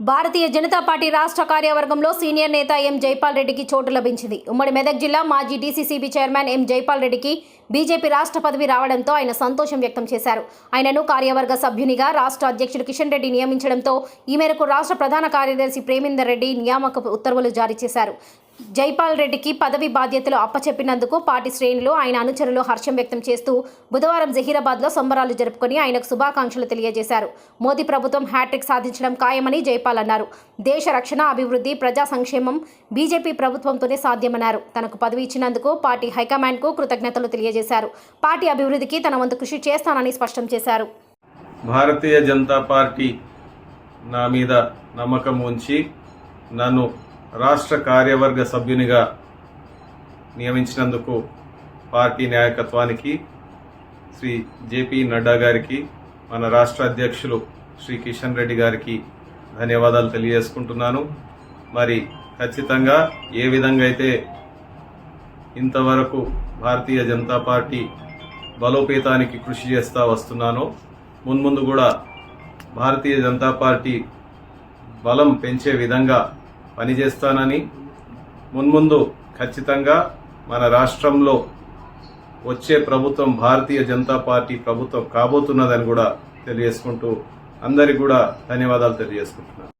Bharatiya Janata party రాష్ట్ర కార్యవర్గంలో senior నేత ఎం జైపాల్ రెడ్డికి చోటు లభించింది. ఉమ్మడి మెదక్ జిల్లా మాజీ డీసీసీబీ చైర్మన్ ఎం జైపాల్ రెడ్డికి బీజేపీ రాష్ట్ర పదవి రావడంతో ఆయన సంతోషం వ్యక్తం చేశారు. ఆయనను కార్యవర్గ సభ్యునిగా రాష్ట్ర అధ్యక్షుడు కిషన్ రెడ్డి నియమించడంతో ఈ మేరకు రాష్ట్ర ప్రధాన కార్యదర్శి ప్రేమేందర్ రెడ్డి నియామక ఉత్తర్వులు జారీ చేశారు. జైపాల్ రెడ్డికి పదవి బాధ్యతలు అప్పచెప్పినందుకు పార్టీ శ్రేణులు ఆయన అనుచరులు హర్షం వ్యక్తం చేస్తూ బుధవారం జహీరాబాద్లో సంబరాలు జరుపుకొని ఆయనకు శుభాకాంక్షలు తెలియజేశారు. మోదీ ప్రభుత్వం హ్యాట్రిక్ సాధించడం ఖాయమని జైపాల్ అన్నారు. దేశ రక్షణ అభివృద్ధి ప్రజా సంక్షేమం బీజేపీ ప్రభుత్వంతోనే సాధ్యమన్నారు. తనకు పదవి ఇచ్చినందుకు పార్టీ హైకమాండ్కు కృతజ్ఞతలు తెలియజేశారు. పార్టీ అభివృద్ధికి తన వంతు కృషి చేస్తానని స్పష్టం చేశారు. భారతీయ జనతా పార్టీ నా మీద నమ్మకం ఉంచి నన్ను రాష్ట్ర కార్యవర్గ సభ్యునిగా నియమించినందుకు పార్టీ నాయకత్వానికి శ్రీ జేపీ నడ్డా గారికి మన రాష్ట్ర అధ్యక్షులు శ్రీ కిషన్ రెడ్డి గారికి ధన్యవాదాలు తెలియజేసుకుంటున్నాను. మరి ఖచ్చితంగా ఏ విధంగా అయితే ఇంతవరకు భారతీయ జనతా పార్టీ బలోపేతానికి కృషి చేస్తూ వస్తున్నానో మున్ముందు కూడా భారతీయ జనతా పార్టీ బలం పెంచే విధంగా పనిచేస్తానని మున్ముందు ఖచ్చితంగా మన రాష్ట్రంలో వచ్చే ప్రభుత్వం భారతీయ జనతా పార్టీ ప్రభుత్వం కాబోతున్నదని కూడా తెలియజేసుకుంటూ అందరికి కూడా ధన్యవాదాలు తెలియజేసుకుంటున్నాను.